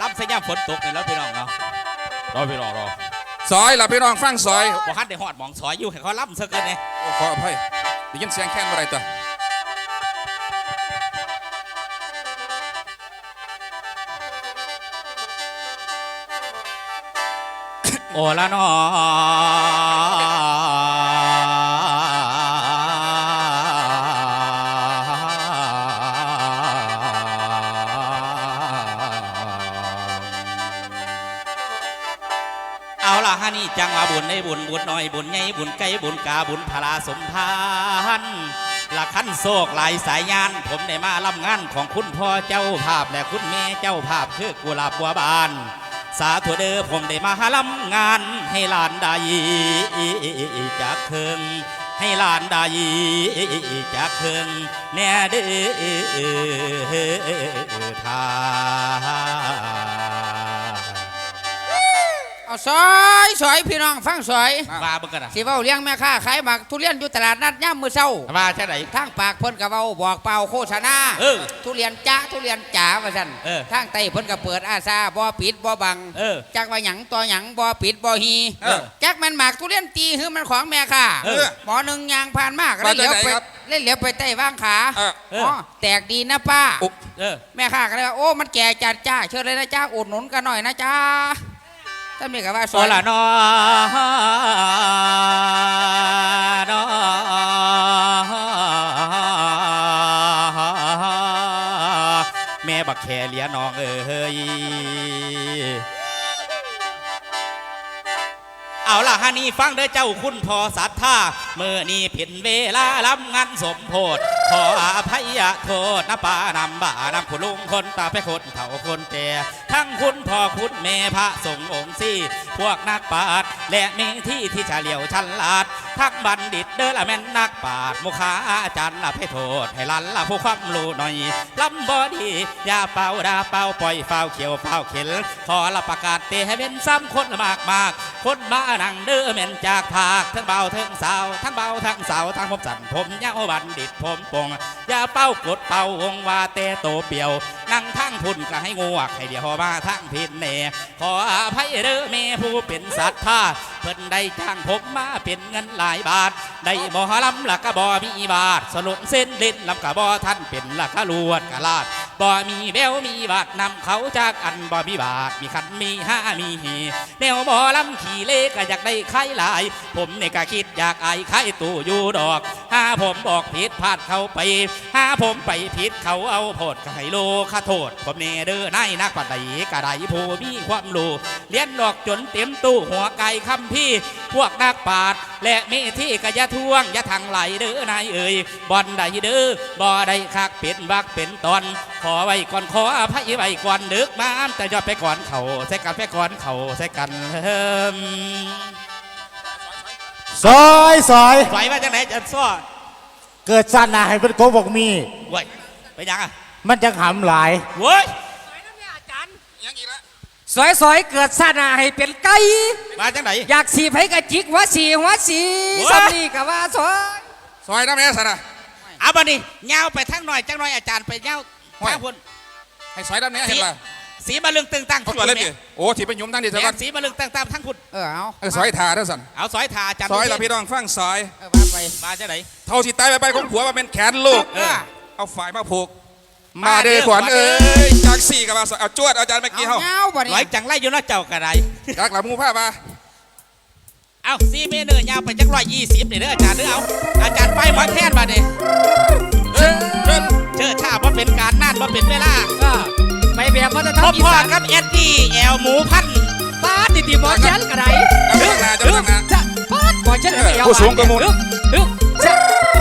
รับสัญญาณฝนตกนี่แล้วพี่น้องเนาะรอพี่น้องรอซอยล่ะพี่น้องฟังซอยบ่ฮัดได้ฮอดหมองซอยอยู่ให้เขาล่ำซะเกินเนี่ยโอ้ขออภัยได้ยินเสียงแค้นอะไรตัวโอละนอ บุญในบุญบุญน้อยบุญใหญ่บุญไก่บุญกาบุญพลาสมทานละขั้นโศกหลายสายยาน ผมได้มารับงานของคุณพ่อเจ้าภาพและคุณแม่เจ้าภาพคือกุหลาบบัวบาน สาธุเด้อผมได้มาหาลำงานให้หลานได้จากเคิงให้หลานได้จากเคิงแน่เด้อทา เอาซอยซอยพี่น้องฟังซอยว่าเบิ่งกันนะสิเว้าเลี้ยงแม่ค้าขายหมักทุเรียนอยู่ตลาดนัดย่ามมื้อเช้าว่าใช่ไหนทางปากเพิ่นก็เว้าบอกเป่าโฆษณาเออทุเรียนจ้าทุเรียนจ๋าว่าซั่นเออทางใต้เพิ่นก็เปิดอาซาบ่ปิดบ่บังเออจักว่าหยังต่อหยังบ่ปิดบ่ฮีเออจักมันหมากทุเรียนตีคือมันของแม่ค้าเออหมอหนึ่งยางผ่านมากแล้วเหลียวไปมาจากไหนครับแล้วเหลียวไปใต้ว่างขาเออเอออ๋อแตกดีนะป้าอุ๊บเออแม่ค้าก็เลยว่าโอ้มันแก่จัดจ้าเชิญเลยนะจ้าอุดหนุนกันหน่อยนะจ้า ท่านมีกับว่าโอละนอนอแม่บักแคเลียน้องเอ้ยเอาล่ะฮานี่ฟังเด้อเจ้าคุณพ่อสัทธาเมื่อนี้ผิดเวลาลำงานสมโพธ ขออภัยโทษนะป้านำบ่านำคุณลุงคนตาไปคนเฒ่าคนแก่ทั้งคุณพ่อคุณแม่พระสงฆ์องค์สี่ พวกนักปราชญ์และมีที่ที่เฉลียวฉลาด ทั้งบัณฑิตเด้อละแม่นนักปราชญ์มุขาอาจารย์ละให้โทษ ให้ลันละผู้ความรู้หน่อยลำบอดีอย่าเป่าดาเป่าปล่อยเฝ้าเขียวเฝ้าเข็นขอละประกาศเตะให้เป็นซ้ำคนมากมาก คนมานังเด้อแม่นจากภาคทั้งเบาทั้งสาว ทั้งเบาทั้งสาวทั้งผมสั่นผมเย้าบัณฑิตผมปงอย่าเป้ากดเป่าวงว่าเตโตเปียว นั่งทั้งพุ่นก็ให้งวกให้เดี๋ยวมาทั้งพินเน่ขออภัยเด้อแม่ผู้เป็นสัตว์ท่าเพิ่นได้จ้างผมมาเป็นเงินหลายบาท ได้บ่หลำละก็บ่มีบาทสลุงเส้นเล่นลำกะบ่ท่านเป็นละก็ลวดกะลาด บ่มีแววมีบาทนำเขาจากอันบ่มีบาทมีคันมีห้ามีหีแนวบ่ลำขี่เลก็อยากได้ไข่หลาย ผมเนี่ยก็คิดอยากไอ้ไข่ตู้อยู่ดอกถ้าผมบอกผิดพลาดเขาไปถ้าผมไปผิดเขาเอาโพดก็ให้โลคาโทษ ผมเนเด้อนายนักปัดใดกะไดผู้มีความรู้เลี้ยนดอกจนเต็มตู้หัวไก่คำพี่พวกนักปราดและเมที่กะยาทวงยาทางไหลเด้อนายเอ่ยบอนใดเด้อบ่ได้คักเป็นวักเป็นตอน ขอไว้ก่อนขออภัยไว้ก่อนเดึกมามแต่ยอดไปก่อนเขาใส่กันไปก่อนเขาใส่กันเฮิมซอยซอยไหวมาจากไหนจะซ้อเกิดชาติหนาให้เป็นโกบอกมี เว้ยไปยังอะมันจะหำหลาย เว้ยยังอีกแล้วสอยสอยๆเกิดซาหนาให้เป็นไก่มาจากไหน อยากสีไผกะจิกหัวสีหัวสีโอ้ยสำนีกะว่าสอยซอยน้ำแม่สันนะเอาบันนี้เงาไปทั้งหน่อยจังหน่อยอาจารย์ไปเงา โอ้ยทางพุ่นให้ซอยน้ำแม่เห็นป่ะสีมาลึงตึงตั้งเขาตัวเล่นดิโอ้ที่เป็นยุ่มตั้งดิแม่สักวันสีมาลึงตึงตั้งทั้งพุ่นเออเอาเออซอยทาเด้อสันเอาสอยทาอาจารย์ซอยละดูสิพี่น้องฟังซอยเออมาไปมาจากไหนเท่าที่ตายไปไปของผัวมาเป็นแขนลูกเออเอาฝ่ายมาผูกมามาเด้เด้อขวัญขวัญเอ้เอ้ยจากสี่กับมาเอาจวดอาจารย์เมื่อเอากี้เฮาเงาบ่ร้นี่อยจังไรอยู่เนาะเจ้ากระไรจากหลังมูผ้ามาเอาซีเมเนอร์ยาวไปจักร้อยยี่สิบนี่เด้ออาจารย์เด้อเอาอาจารย์ไปหมอแค่นมาเด้เชิญเชิญเชิดชาว่าเป็น การนั่นว่าเป็นเวลาก็ไปแบบวัฒนธรพรมบอีพ่อสานกับเอ็ดดี้แอลหมูพัน ป้าดติหมอแชนกระไดจะตั้งหน้าจะตั้งหน้าจะป้าดหมอแชนกระไดผู้สูงกว่าหมู่ลึกลึกจะ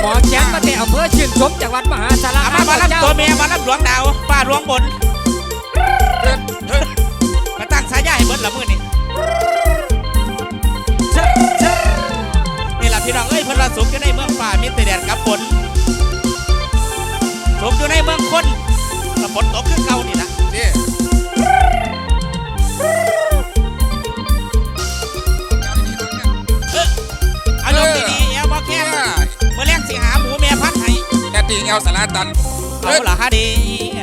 หมอแชนมาแต่อำเภอชื่นชมจังหวัดมหาสารเอาคามามามรับเจ้าตัวเมียมารับหลวงดาวป้าหลวงบนเชิญเชิญมาตั้งสายใหญ่เบิ้ลละมือนี่จะจะนี่แหละพี่น้องเอ้ยเพิ่นว่าสุขอยู่ในเมืองป่ามีแต่แดดกับฝน ตีเอาสาราตันเอาละฮะดี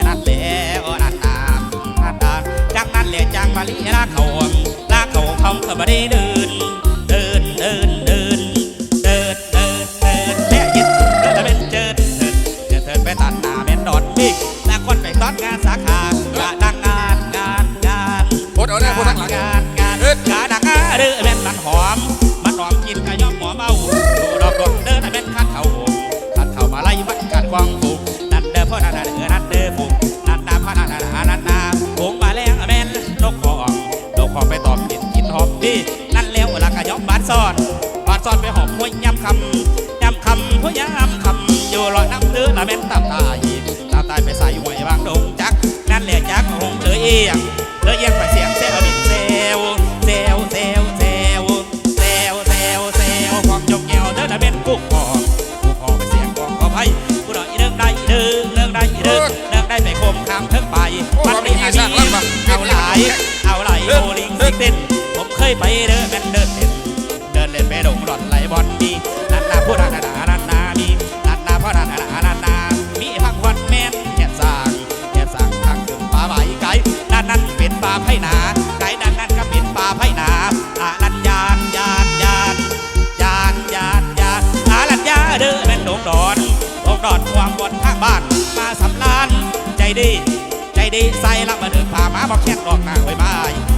นั่นแหละโอ้นั่นนานนั่นนานจากนั้นมาลีลาเขาลาเขาเขาก็บ่ได้เดือ ซ่อนบานซ่อนไปหอมห้วยยำคำยำคำห้วยยำคำอยู่ลอยน้ำเด้อน่ะแม่นตับตายตาตายไปใส่ห้วยบางดงจัก นั่นแหละจักหงเลยเอียงเลยเอียงไปเสียงเซลบินเซลเซลเซลเซลเซลเซลเซลพองจงเงียวเด้อน่ะเป็นกุ๊กหองกุ๊กหองไปเสียงกองขอไพ่กูดอกอีเรื่องใดเด้อเรื่องใดเด้อเรื่องใดไปคมคำเทิงไปมันมีอาชีพเอาหลายเอาไหลโบลิงซิกเต้นผมเคยไปเด้อแม่นเดิน เต้นเดินเล่ดงหลอดไหลบอลมีนันนาผู้นันานันนามีนันนาพ่อนันนานันนามีพักวันแม่นเห็ดสร้างแค่สั่งทางถึงป่าใบไก่ด้านนั้นเป็นป่าไผ่นาไก่ด้านนั้นก็เป็นป่าไผ่นาอาลันยานยานยานยานยานยานอาลันยาเด้อเป็นดงดอนดงดอนความบนข้างบ้านมาสำลานใจดี ใจดีใส่ละมาเดินผ่ามาบอกแค่ดอกหน้าไว้บาย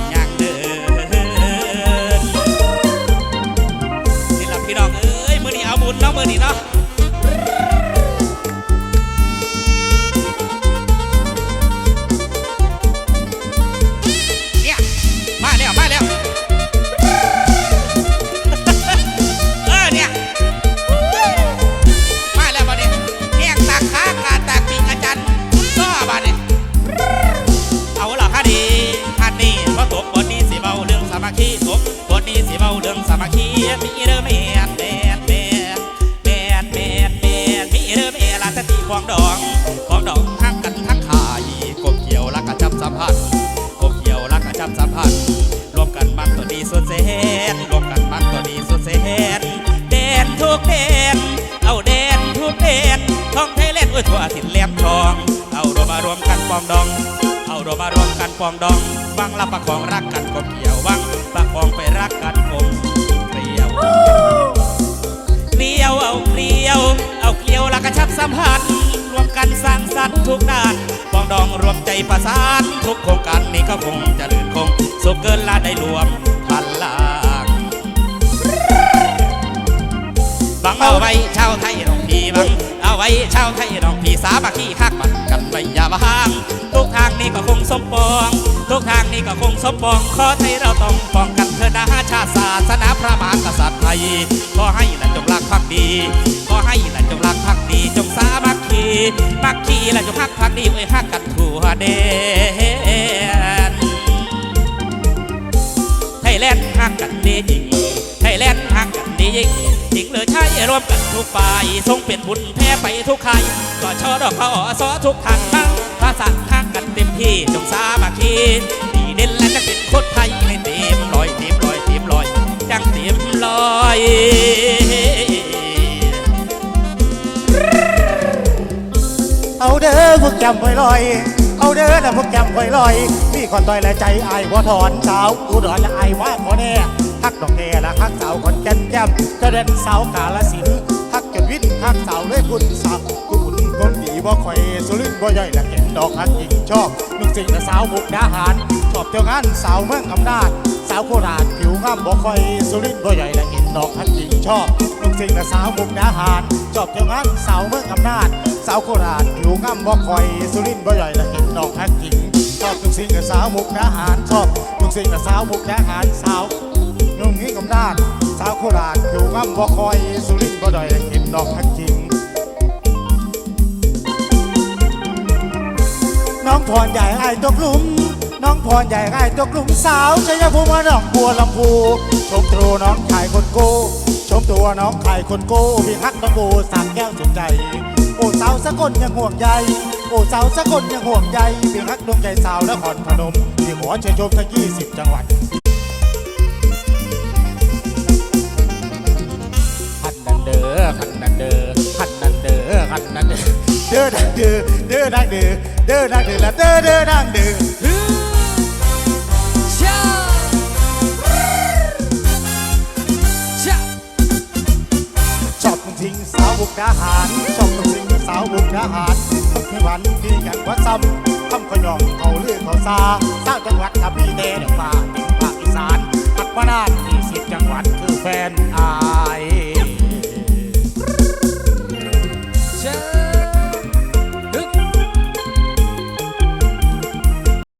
องดองวังรับประคองรักกันกบเกี่ยววังประคองไปรักกันกบเกลียวเกลียวเอาเกลียว เอาเกลียวและกระชับสัมพันธ์รวมกันสร้างสรรค์ทุกด้านปองดองรวมใจประสานทุกโครงการนี้ก็คงจะลื่นคงสุขเกินลาได้รวมพันลางบังเอาไว้ชาวไทยน้องพี่บังเอาไว้ชาวไทยน้องพี่สามัคคีคักมันกันไว้อย่าบางทุกทาง นี้ก็คงสมปอง ทุกทางนี้ก็คงสมปอง ขอไทยเราต้องป้องกันเถอะนะชาติศาสนาพระมหากษัตริย์ไทย ขอให้ละจงรักภักดี ขอให้ละจงรักภักดี จงสามัคคีมัคคีละจงฮักภักดีไว้ฮักกันทั่วเดนไทยแลนด์ฮักกันดีจริงไทยแลนด์ฮักกันดีจริงจริงเลยใช่รวมกันทุกฝ่ายทรงเป็นบุญแพ้ไปทุกใครก็ชอดอกขอสอทุกทางตั้งาษาฮักกันเต็มที่จงสามัคคีดีเด่นและจะเป็นคนไทยในเต็มลอยเต็มลอยเต็มลอยจังเต็มลอยเอาเด้อพวกจำไว้ลอย เอาเด้อนะพวกจำไว้ลอยมีคนต่อยและใจอายบ่ถอนสาวอุดรและอายว่าขอแน่ฮักดอกแน่ละฮักสาวคนแก่นย่ำจะเด่นสาวกาลสินธุ์ฮักจนวินฮักสาวเลยคุณสาวคุณคนดี บ่คอยสุรินบ่ย่อยละเก็นดอกฮักหญิงชอบนุ่งสิ่งและสาวมุกดาหาร ชอบเที่ยวงานสาวเมืองอำนาจ สาวโคราชผิวงามบ่คอยสุรินบ่ใหญ่ละเห็นดอกฮักหญิงชอบนุ่งสิ่งและสาวมุกดาหาร ชอบเที่ยวงานสาวเมืองอำนาจ สาวโคราชผิวงามบ่คอยสุรินบ่ใหญ่ละเห็นดอกฮักหญิงชอบนุ่งสิ่งและสาวมุกดาหาร ชอบนุ่งสิ่งและสาวมุกดาหารสาวนุ่งนี้กำนาจสาวโคราชผิวงามบ่คอยสุรินบ่ใหญ่ละเห็นดอกฮักหญิง น้องพรใหญ่ไอ้ตกหลุม น้องพรใหญ่ไอ้ตกหลุมสาวชัยภูมิมาน้องบัวลำพู ชมตัวน้องชายคนโกชมตัวน้องชายคนโกพี่ฮักน้องโบสามแก้วสุดใจ โอ้สาวสกลยังห่วงใยโอ้สาวสกลยังห่วงใยพี่ฮักดวงใจสาวนครพนมพี่ขอเชิญชมทั้งยี่สิบจังหวัดขันนันเดอขันนันเดอขันนันเดอขันนันเดอ เด้อดังเด้อเด้อดังเด้อเด้อดังเด้อละเด้อเด้อดังเด้อชอบมึงทิ้งสาวบุกทหารชอบมึงทิ้งสาวบุกทหารมึงไม่หวันดีอย่างว่าซ้ำทำขยองเขาเลือเขาซาสร้างจังหวัดทับพีเดนฟ้าเป็นภาคอีสานอักมานานที่สิบจังหวัดคือแฟนอาย